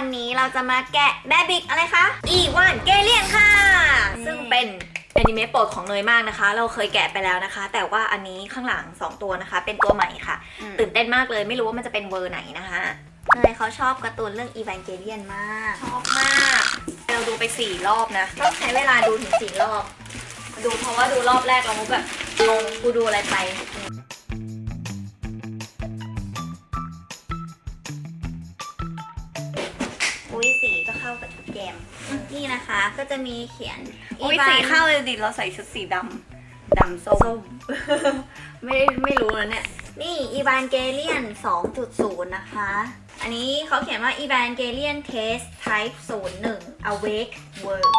จิ๊บจิ๊บนะคะวันนี้เราจะมาแกะแบบิกอะไรคะ อีวานเกเลียนค่ะ ซึ่งเป็นแอนิเมะโปรดของเนยมากนะคะ เราเคยแกะไปแล้วนะคะ แต่ว่าอันนี้ข้างหลัง 2 ตัวนะคะ เป็นตัวใหม่ค่ะ ตื่นเต้นมากเลยไม่รู้ว่ามันจะเป็นเวอร์ไหนนะคะเนยเขาชอบการ์ตูนเรื่องอีวานเกเลียนมาก ชอบมาก เราดูไปสี่รอบนะต้องใช้เวลาดูถึงสี่รอบ ดูเพราะว่าดูรอบแรกเรามุกแบบงงกูดูอะไรไป ม นี่นะคะก็จะมีเขียนอุ้ย Ivan สีเข้าเลยดิเราใส่ชุดสีดำดำส้มส้มไม่ไม่รู้แล้วเนี่ย นี่ e v a n g e l i o n 2.0 นะคะ อันนี้เขาเขียนว่า e v a n g e l i o n Test Type 01 Awake World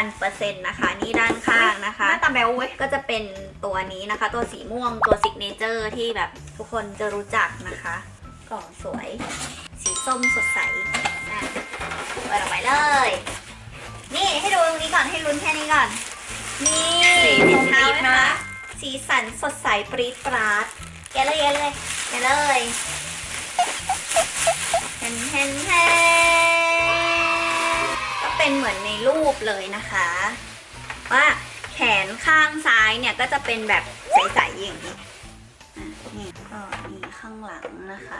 1,000%นะคะ นี่ด้านข้างนะคะ หน้าตาแบลเว้ย ก็จะเป็นตัวนี้นะคะ ตัวสีม่วงตัว Signature ที่แบบทุกคนจะรู้จักนะคะ กล่องสวย สีส้มสดใสอะ เปิดออกไปเลย นี่ให้ดูตรงนี้ก่อนให้ลุ้นแค่นี้ก่อน นี่สีรองเท้าปรี๊ดนะนะคะคะ สีสันสดใสปรี๊ดปราดแกะเลยแกะเลยแกะเลยเห็นเห็นเห็นก็เป็นเหมือนในรูปเลยนะคะ ว่าแขนข้างซ้ายเนี่ยก็จะเป็นแบบใสๆอย่างนี้อะนี่ก็มีข้างหลังนะคะ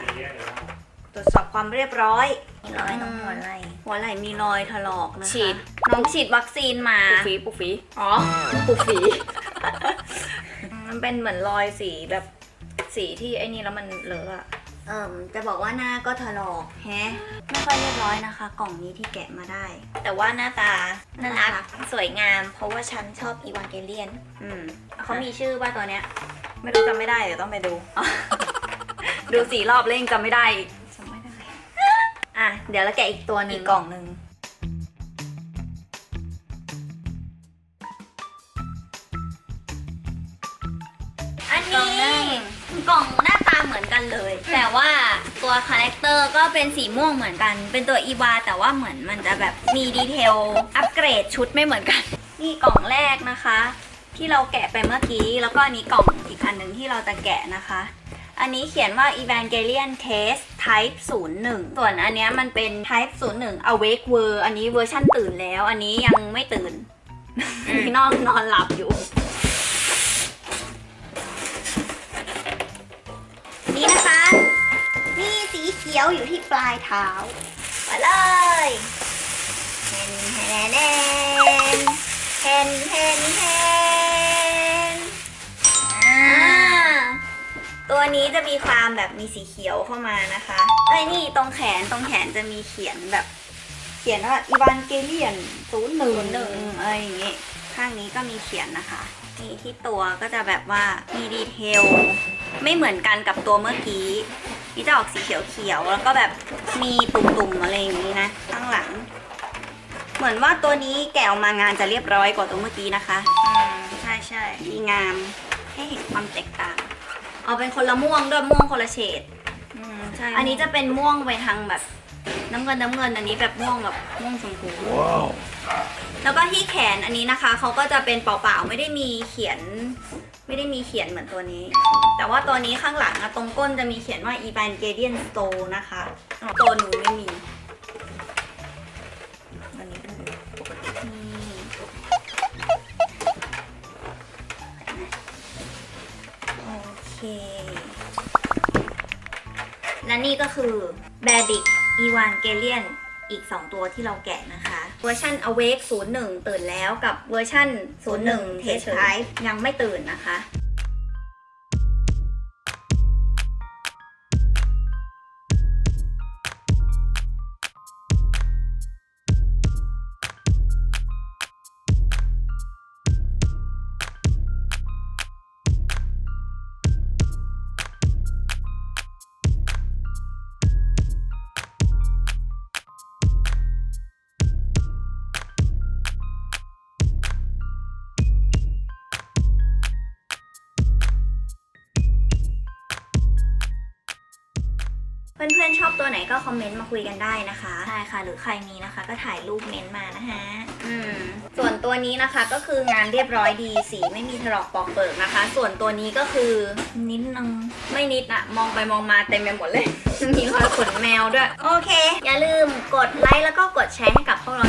ตรวจสอบความเรียบร้อยมีรอยตรงหัวไหล่หัวไหล่มีรอยถลอกนะคะฉีด น้องฉีดวัคซีนมา ปุกฝีปุกฝีอ๋อ ปุกฝีมันเป็นเหมือนรอยสีแบบสีที่ไอ้นี่แล้วมันเลอะอะเอิมจะบอกว่าหน้าก็ถลอกแฮะไม่ค่อยเรียบร้อยนะคะ กล่องนี้ที่แกะมาได้ แต่ว่าหน้าตาน่าน่ารัรักกสวยงาม เพราะว่าฉันชอบอีวานเกเลียน อืมเขามีชื่อว่าตัวเนี้ย ไม่รู้จำไม่ได้เดี๋ยวต้องไปดู ดูสี่รอบแล้วยังจำไม่ได้อีกจำไม่ได้ อะ เดี๋ยวเราแกะอีกตัวหนึ่อีงกกล่องหนึ่งอันกล่องหนี้นึ่งกล่องหน้าตาเหมือนกันเลย แต่ว่าตัวคาแรคเตอร์ก็เป็นสีม่วงเหมือนกัน เป็นตัวอีวาแต่ว่าเหมือนมันจะแบบมีดีเทลอัปเกรดชุดไม่เหมือนกัน นี่กล่องแรกนะคะ ที่เราแกะไปเมื่อกี้ แล้วก็อันนี้กล่องอีกอันหนึ่งที่เราจะแกะนะคะ อันนี้เขียนว่า Evangelion Test Type 01 ส่วนอันเนี้ยมันเป็น Type 01 Awake World อันนี้เวอร์ชั่นตื่นแล้ว อันนี้ยังไม่ตื่นนอนนอนหลับอยู่ นี่นะคะ นี่สีเขียวอยู่ที่ปลายเท้ามาเลยเห็นเห็น ตัวนี้จะมีความแบบมีสีเขียวเข้ามานะคะไอ้ยนี่ตรงแขนตรงแขนจะมีเขียนแบบ เขียนว่าอีวานเกเลียนศูนย์หนึ่งหนึ่งอะไรอย่างงี้ ข้างนี้ก็มีเขียนนะคะนี่ที่ตัวก็จะแบบว่ามีดีเทลไม่เหมือนกันกับตัวเมื่อกี้นี่จะออกสีเขียวๆแล้วก็แบบมีตุ่มๆอะไรอย่างนี้นะข้างหลัง เหมือนว่าตัวนี้แกะออกมางานจะเรียบร้อยกว่าตัวเมื่อกี้นะคะ อืมใช่ใช่ดีงามให้เห็นความแตกต่าง เอาเป็นคนละม่วงด้วยม่วงคนละเฉดอืมใช่อันนี้จะเป็นม่วงไปทางแบบ น้ำเงินน้ำเงินอันนี้แบบม่วงแบบม่วงชมพู แล้วก็ที่แขนอันนี้นะคะเขาก็จะเป็นเปล่าๆไม่ได้มีเขียน ไม่ได้มีเขียนเหมือนตัวนี้ แต่ว่าตัวนี้ข้างหลังอะตรงก้นจะมีเขียนว่า Evangelion Store นะคะตัวหนูไม่มี นี่ก็คือ b a b i c Evangelion อีก 2 ตัวที่เราแกะนะคะ เวอร์ชัน Awake 01 ตื่นแล้วกับเวอร์ชัน01 Test drive ยังไม่ตื่นนะคะ ตัวไหนก็คอมเมนต์มาคุยกันได้นะคะใช่ค่ะ หรือใครมีนะคะ ก็ถ่ายรูปเมนต์มานะฮะอืมส่วนตัวนี้นะคะก็คืองานเรียบร้อยดีสีไม่มีถลอกปอกเปิกนะคะ ส่วนตัวนี้ก็คือนิดนึงไม่นิดอะมองไปมองมาเต็มไปหมดเลย มีรอยขนแมวด้วย โอเค อย่าลืมกดไลค์แล้วก็กดแชร์ให้กับพวกเรา